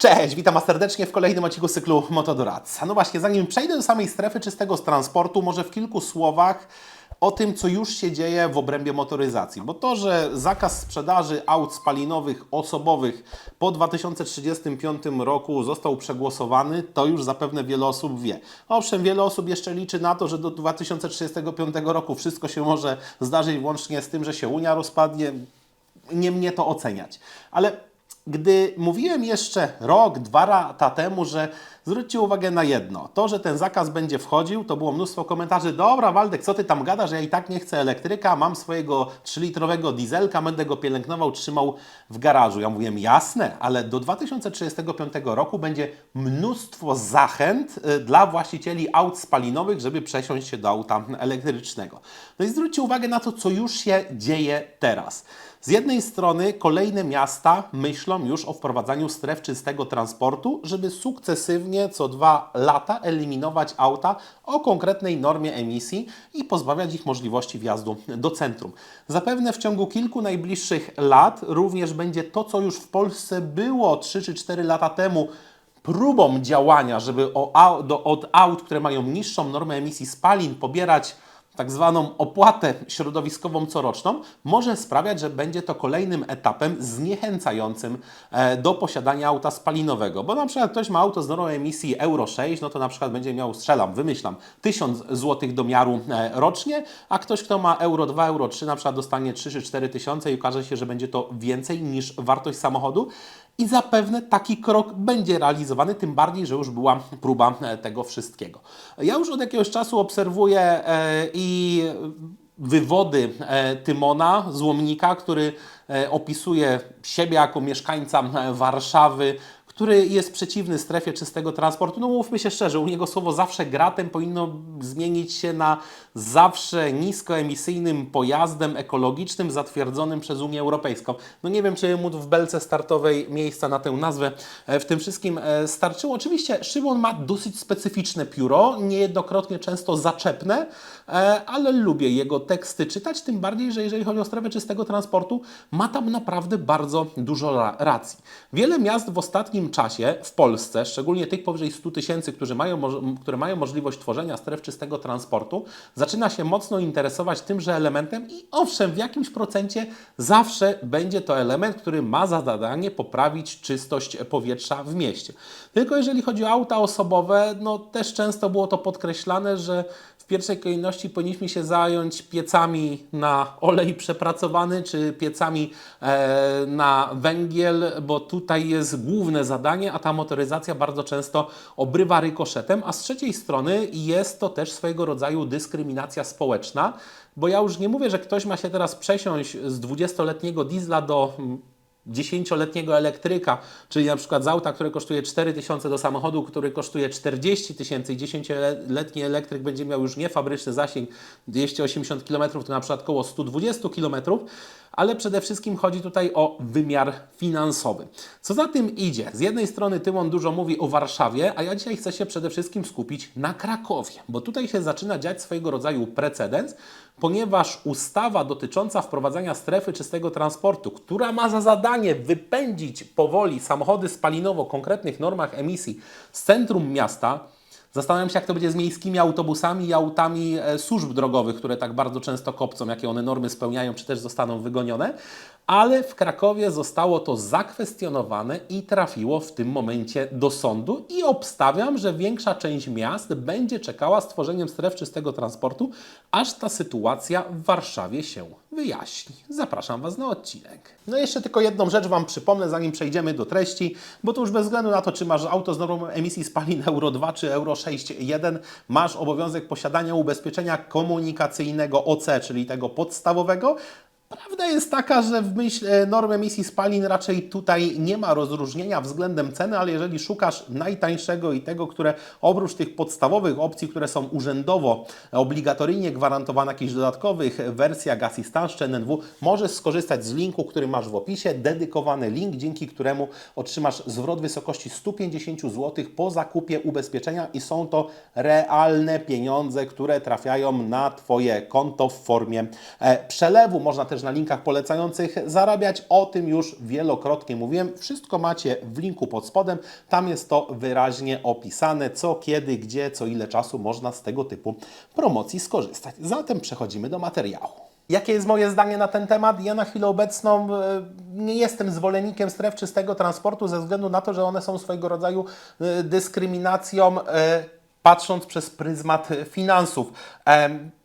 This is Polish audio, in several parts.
Cześć, witam serdecznie w kolejnym odcinku cyklu Motodoradca. No właśnie, zanim przejdę do samej strefy czystego transportu, może w kilku słowach o tym, co już się dzieje w obrębie motoryzacji. Bo to, że zakaz sprzedaży aut spalinowych osobowych po 2035 roku został przegłosowany, to już zapewne wiele osób wie. Owszem, wiele osób jeszcze liczy na to, że do 2035 roku wszystko się może zdarzyć włącznie z tym, że się Unia rozpadnie. Nie mnie to oceniać. Ale gdy mówiłem jeszcze rok, dwa lata temu, że zwróćcie uwagę na jedno, to, że ten zakaz będzie wchodził, to było mnóstwo komentarzy, dobra Waldek, co ty tam gadasz, ja i tak nie chcę elektryka, mam swojego 3-litrowego dieselka, będę go pielęgnował, trzymał w garażu. Ja mówiłem, jasne, ale do 2035 roku będzie mnóstwo zachęt y, dla właścicieli aut spalinowych, żeby przesiąść się do auta elektrycznego. No i zwróćcie uwagę na to, co już się dzieje teraz. Z jednej strony kolejne miasta myślą już o wprowadzaniu stref czystego transportu, żeby sukcesywnie co dwa lata eliminować auta o konkretnej normie emisji i pozbawiać ich możliwości wjazdu do centrum. Zapewne w ciągu kilku najbliższych lat również będzie to, co już w Polsce było 3 czy 4 lata temu, próbą działania, żeby od aut, które mają niższą normę emisji spalin, pobierać tak zwaną opłatę środowiskową coroczną, może sprawiać, że będzie to kolejnym etapem zniechęcającym e, do posiadania auta spalinowego. Bo na przykład ktoś ma auto z normą emisji Euro 6, no to na przykład będzie miał, strzelam, wymyślam, 1000 zł do miaru e, rocznie, a ktoś, kto ma Euro 2, Euro 3, na przykład dostanie 3 czy 4 tysiące i okaże się, że będzie to więcej niż wartość samochodu. I zapewne taki krok będzie realizowany, tym bardziej, że już była próba e, tego wszystkiego. Ja już od jakiegoś czasu obserwuję e, i wywody e, Tymona, złomnika, który opisuje siebie jako mieszkańca Warszawy, który jest przeciwny strefie czystego transportu. No mówmy się szczerze, u niego słowo zawsze gratem powinno zmienić się na zawsze niskoemisyjnym pojazdem ekologicznym zatwierdzonym przez Unię Europejską. No nie wiem, czy mu w belce startowej miejsca na tę nazwę e, w tym wszystkim e, starczyło. Oczywiście Szymon ma dosyć specyficzne pióro, niejednokrotnie często zaczepne, e, ale lubię jego teksty czytać, tym bardziej, że jeżeli chodzi o strefę czystego transportu, ma tam naprawdę bardzo dużo ra- racji. Wiele miast w ostatnim czasie w Polsce, szczególnie tych powyżej 100 tysięcy, które mają możliwość tworzenia stref czystego transportu, zaczyna się mocno interesować tymże elementem i owszem, w jakimś procencie zawsze będzie to element, który ma za zadanie poprawić czystość powietrza w mieście. Tylko jeżeli chodzi o auta osobowe, no też często było to podkreślane, że w pierwszej kolejności powinniśmy się zająć piecami na olej przepracowany czy piecami e, na węgiel, bo tutaj jest główne zadanie, a ta motoryzacja bardzo często obrywa rykoszetem, a z trzeciej strony jest to też swojego rodzaju dyskryminacja społeczna, bo ja już nie mówię, że ktoś ma się teraz przesiąść z 20-letniego diesla do mm, 10-letniego elektryka, czyli na przykład z auta, które kosztuje 4 tysiące do samochodu, który kosztuje 40 tysięcy i 10-letni elektryk będzie miał już nie fabryczny zasięg 280 km, to na przykład około 120 km, ale przede wszystkim chodzi tutaj o wymiar finansowy. Co za tym idzie? Z jednej strony Tymon dużo mówi o Warszawie, a ja dzisiaj chcę się przede wszystkim skupić na Krakowie, bo tutaj się zaczyna dziać swojego rodzaju precedens, ponieważ ustawa dotycząca wprowadzania strefy czystego transportu, która ma za zadanie wypędzić powoli samochody spalinowo konkretnych normach emisji z centrum miasta, Zastanawiam się, jak to będzie z miejskimi autobusami i autami e, służb drogowych, które tak bardzo często kopcą, jakie one normy spełniają, czy też zostaną wygonione. Ale w Krakowie zostało to zakwestionowane i trafiło w tym momencie do sądu. I obstawiam, że większa część miast będzie czekała z tworzeniem stref czystego transportu, aż ta sytuacja w Warszawie się wyjaśni. Zapraszam Was na odcinek. No jeszcze tylko jedną rzecz Wam przypomnę, zanim przejdziemy do treści, bo to już bez względu na to, czy masz auto z normą emisji spalin Euro 2 czy Euro 6.1, masz obowiązek posiadania ubezpieczenia komunikacyjnego OC, czyli tego podstawowego, Prawda jest taka, że w myśl e, norm emisji spalin raczej tutaj nie ma rozróżnienia względem ceny, ale jeżeli szukasz najtańszego i tego, które oprócz tych podstawowych opcji, które są urzędowo obligatoryjnie gwarantowane, jakichś dodatkowych wersjach Assistance czy NNW, możesz skorzystać z linku, który masz w opisie, dedykowany link, dzięki któremu otrzymasz zwrot wysokości 150 zł po zakupie ubezpieczenia i są to realne pieniądze, które trafiają na Twoje konto w formie e, przelewu. Można też na linkach polecających zarabiać. O tym już wielokrotnie mówiłem. Wszystko macie w linku pod spodem. Tam jest to wyraźnie opisane, co, kiedy, gdzie, co ile czasu można z tego typu promocji skorzystać. Zatem przechodzimy do materiału. Jakie jest moje zdanie na ten temat? Ja na chwilę obecną e, nie jestem zwolennikiem stref czystego transportu ze względu na to, że one są swojego rodzaju e, dyskryminacją. Patrząc przez pryzmat finansów.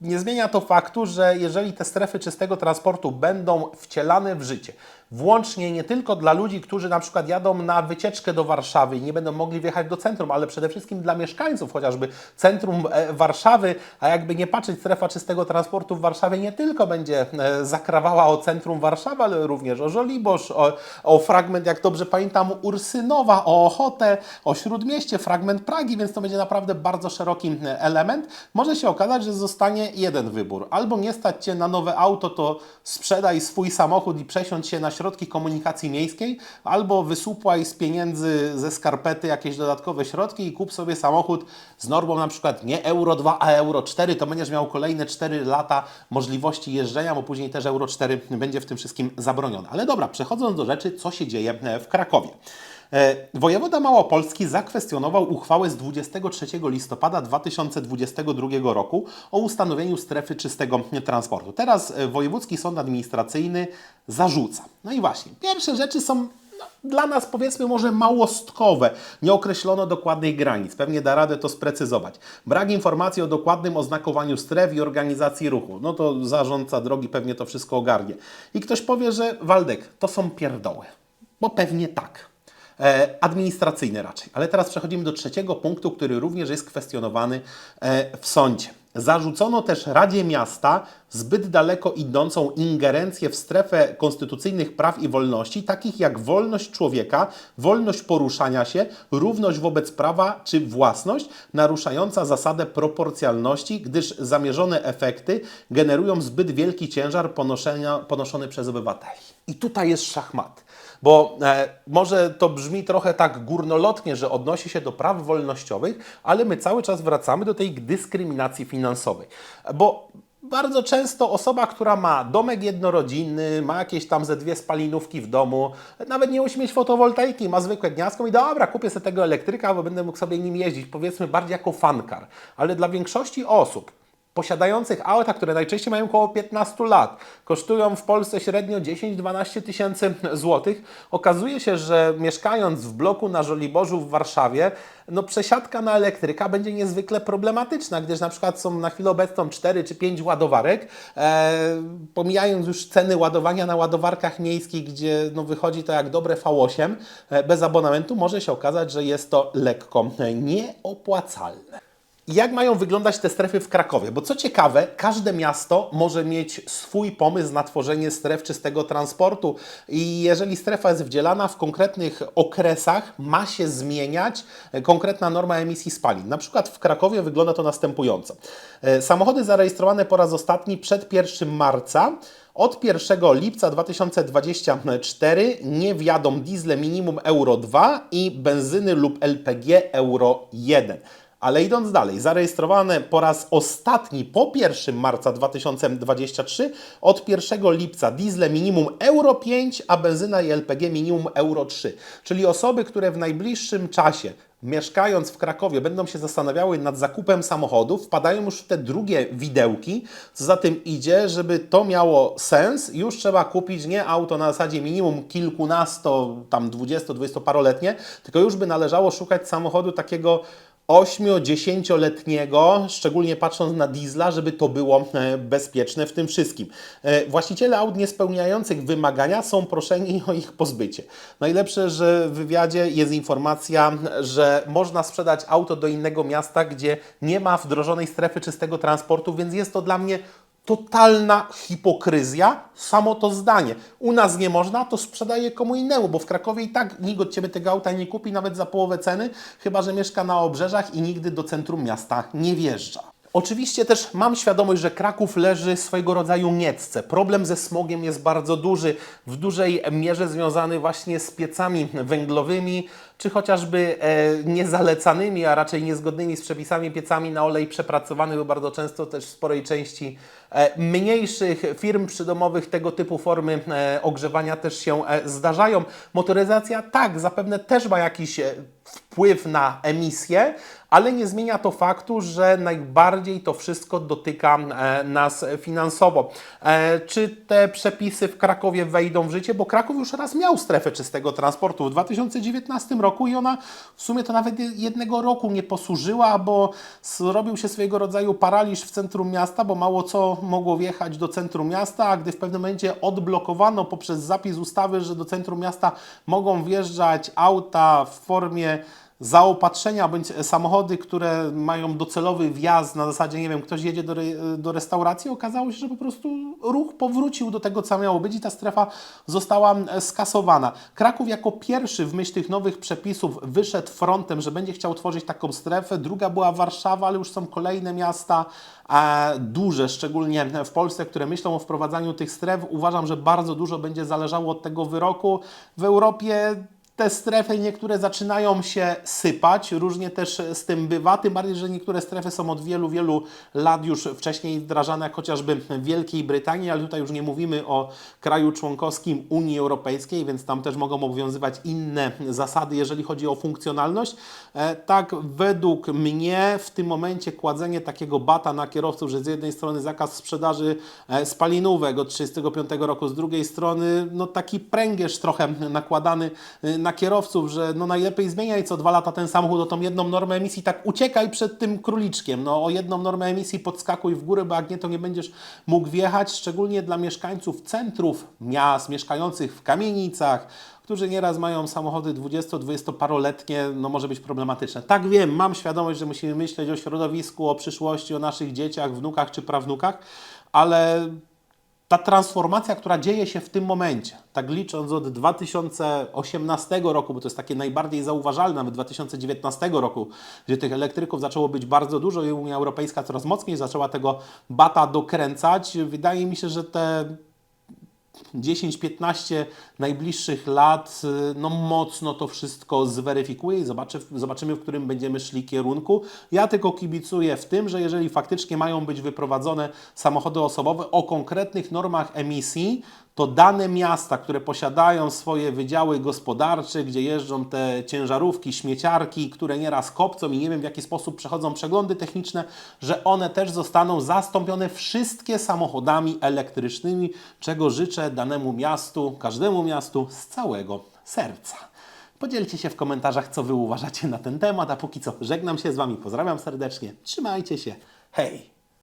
Nie zmienia to faktu, że jeżeli te strefy czystego transportu będą wcielane w życie, włącznie nie tylko dla ludzi, którzy na przykład jadą na wycieczkę do Warszawy i nie będą mogli wjechać do centrum, ale przede wszystkim dla mieszkańców, chociażby centrum e, Warszawy, a jakby nie patrzeć, strefa czystego transportu w Warszawie nie tylko będzie e, zakrawała o centrum Warszawy, ale również o Żoliborz, o, o fragment, jak dobrze pamiętam, Ursynowa, o Ochotę, o Śródmieście, fragment Pragi, więc to będzie naprawdę bardzo szeroki e, element. Może się okazać, że zostanie jeden wybór. Albo nie stać Cię na nowe auto, to sprzedaj swój samochód i przesiądź się na środki komunikacji miejskiej, albo wysupłaj z pieniędzy ze skarpety jakieś dodatkowe środki i kup sobie samochód z normą na przykład nie Euro 2, a Euro 4, to będziesz miał kolejne 4 lata możliwości jeżdżenia, bo później też Euro 4 będzie w tym wszystkim zabronione. Ale dobra, przechodząc do rzeczy, co się dzieje w Krakowie. E, Wojewoda Małopolski zakwestionował uchwałę z 23 listopada 2022 roku o ustanowieniu strefy czystego transportu. Teraz e, Wojewódzki Sąd Administracyjny zarzuca. No i właśnie, pierwsze rzeczy są no, dla nas powiedzmy może małostkowe. Nie określono dokładnych granic. Pewnie da radę to sprecyzować. Brak informacji o dokładnym oznakowaniu stref i organizacji ruchu. No to zarządca drogi pewnie to wszystko ogarnie. I ktoś powie, że Waldek, to są pierdoły. Bo pewnie tak. E, administracyjne raczej. Ale teraz przechodzimy do trzeciego punktu, który również jest kwestionowany e, w sądzie. Zarzucono też Radzie Miasta zbyt daleko idącą ingerencję w strefę konstytucyjnych praw i wolności, takich jak wolność człowieka, wolność poruszania się, równość wobec prawa czy własność, naruszająca zasadę proporcjalności, gdyż zamierzone efekty generują zbyt wielki ciężar ponoszenia, ponoszony przez obywateli. I tutaj jest szachmat. Bo e, może to brzmi trochę tak górnolotnie, że odnosi się do praw wolnościowych, ale my cały czas wracamy do tej dyskryminacji finansowej. Bo bardzo często osoba, która ma domek jednorodzinny, ma jakieś tam ze dwie spalinówki w domu, nawet nie musi mieć fotowoltaiki, ma zwykłe gniazdko i dobra, kupię sobie tego elektryka, bo będę mógł sobie nim jeździć, powiedzmy bardziej jako fankar. Ale dla większości osób, posiadających auta, które najczęściej mają około 15 lat, kosztują w Polsce średnio 10-12 tysięcy złotych. Okazuje się, że mieszkając w bloku na Żoliborzu w Warszawie, no przesiadka na elektryka będzie niezwykle problematyczna, gdyż na przykład są na chwilę obecną 4 czy 5 ładowarek, e, pomijając już ceny ładowania na ładowarkach miejskich, gdzie no wychodzi to jak dobre V8, e, bez abonamentu może się okazać, że jest to lekko nieopłacalne. Jak mają wyglądać te strefy w Krakowie? Bo co ciekawe, każde miasto może mieć swój pomysł na tworzenie stref czystego transportu i jeżeli strefa jest wdzielana w konkretnych okresach, ma się zmieniać konkretna norma emisji spalin. Na przykład w Krakowie wygląda to następująco. E, Samochody zarejestrowane po raz ostatni przed 1 marca od 1 lipca 2024 nie wjadą diesle minimum Euro 2 i benzyny lub LPG Euro 1. Ale idąc dalej, zarejestrowane po raz ostatni po 1 marca 2023, od 1 lipca diesle minimum Euro 5, a benzyna i LPG minimum Euro 3. Czyli osoby, które w najbliższym czasie mieszkając w Krakowie będą się zastanawiały nad zakupem samochodów, wpadają już w te drugie widełki. Co za tym idzie, żeby to miało sens, już trzeba kupić nie auto na zasadzie minimum kilkunasto, tam 20-20 paroletnie, tylko już by należało szukać samochodu takiego 8-10-letniego, szczególnie patrząc na diesla, żeby to było e, bezpieczne w tym wszystkim. E, Właściciele aut nie spełniających wymagania są proszeni o ich pozbycie. Najlepsze, że w wywiadzie jest informacja, że można sprzedać auto do innego miasta, gdzie nie ma wdrożonej strefy czystego transportu, więc jest to dla mnie totalna hipokryzja, samo to zdanie. U nas nie można, to sprzedaję komu innemu, bo w Krakowie i tak nikt od Ciebie tego auta nie kupi nawet za połowę ceny, chyba że mieszka na obrzeżach i nigdy do centrum miasta nie wjeżdża. Oczywiście też mam świadomość, że Kraków leży swojego rodzaju niecce. Problem ze smogiem jest bardzo duży, w dużej mierze związany właśnie z piecami węglowymi, czy chociażby e, niezalecanymi, a raczej niezgodnymi z przepisami piecami na olej przepracowany, bo bardzo często też w sporej części e, mniejszych firm przydomowych tego typu formy e, ogrzewania też się zdarzają. Motoryzacja tak, zapewne też ma jakiś wpływ na emisję, ale nie zmienia to faktu, że najbardziej to wszystko dotyka nas finansowo. Czy te przepisy w Krakowie wejdą w życie? Bo Kraków już raz miał strefę czystego transportu w 2019 roku i ona w sumie to nawet jednego roku nie posłużyła, bo zrobił się swojego rodzaju paraliż w centrum miasta, bo mało co mogło wjechać do centrum miasta, a gdy w pewnym momencie odblokowano poprzez zapis ustawy, że do centrum miasta mogą wjeżdżać auta w formie zaopatrzenia bądź samochody, które mają docelowy wjazd na zasadzie, nie wiem, ktoś jedzie do, re, do restauracji, okazało się, że po prostu ruch powrócił do tego, co miało być i ta strefa została e, skasowana. Kraków jako pierwszy w myśl tych nowych przepisów wyszedł frontem, że będzie chciał tworzyć taką strefę. Druga była Warszawa, ale już są kolejne miasta e, duże, szczególnie w Polsce, które myślą o wprowadzaniu tych stref. Uważam, że bardzo dużo będzie zależało od tego wyroku. W Europie te strefy niektóre zaczynają się sypać, różnie też z tym bywa, tym bardziej, że niektóre strefy są od wielu, wielu lat już wcześniej wdrażane, chociażby w Wielkiej Brytanii, ale tutaj już nie mówimy o kraju członkowskim Unii Europejskiej, więc tam też mogą obowiązywać inne zasady, jeżeli chodzi o funkcjonalność. E, Tak, według mnie w tym momencie kładzenie takiego bata na kierowców, że z jednej strony zakaz sprzedaży e, spalinówek od 1935 roku, z drugiej strony no taki pręgierz trochę nakładany e, na kierowców, że no najlepiej zmieniaj co dwa lata ten samochód o tą jedną normę emisji, tak uciekaj przed tym króliczkiem, no o jedną normę emisji podskakuj w górę, bo jak nie, to nie będziesz mógł wjechać, szczególnie dla mieszkańców centrów miast, mieszkających w kamienicach, którzy nieraz mają samochody 20-20-paroletnie, no może być problematyczne. Tak wiem, mam świadomość, że musimy myśleć o środowisku, o przyszłości, o naszych dzieciach, wnukach czy prawnukach, ale ta transformacja, która dzieje się w tym momencie, tak licząc od 2018 roku, bo to jest takie najbardziej zauważalne, nawet 2019 roku, gdzie tych elektryków zaczęło być bardzo dużo i Unia Europejska coraz mocniej zaczęła tego bata dokręcać, wydaje mi się, że te 10-15 najbliższych lat y, no mocno to wszystko zweryfikuje i zobaczy, zobaczymy, w którym będziemy szli kierunku. Ja tylko kibicuję w tym, że jeżeli faktycznie mają być wyprowadzone samochody osobowe o konkretnych normach emisji, to dane miasta, które posiadają swoje wydziały gospodarcze, gdzie jeżdżą te ciężarówki, śmieciarki, które nieraz kopcą i nie wiem w jaki sposób przechodzą przeglądy techniczne, że one też zostaną zastąpione wszystkie samochodami elektrycznymi, czego życzę danemu miastu, każdemu miastu z całego serca. Podzielcie się w komentarzach, co Wy uważacie na ten temat, a póki co żegnam się z Wami, pozdrawiam serdecznie, trzymajcie się, hej!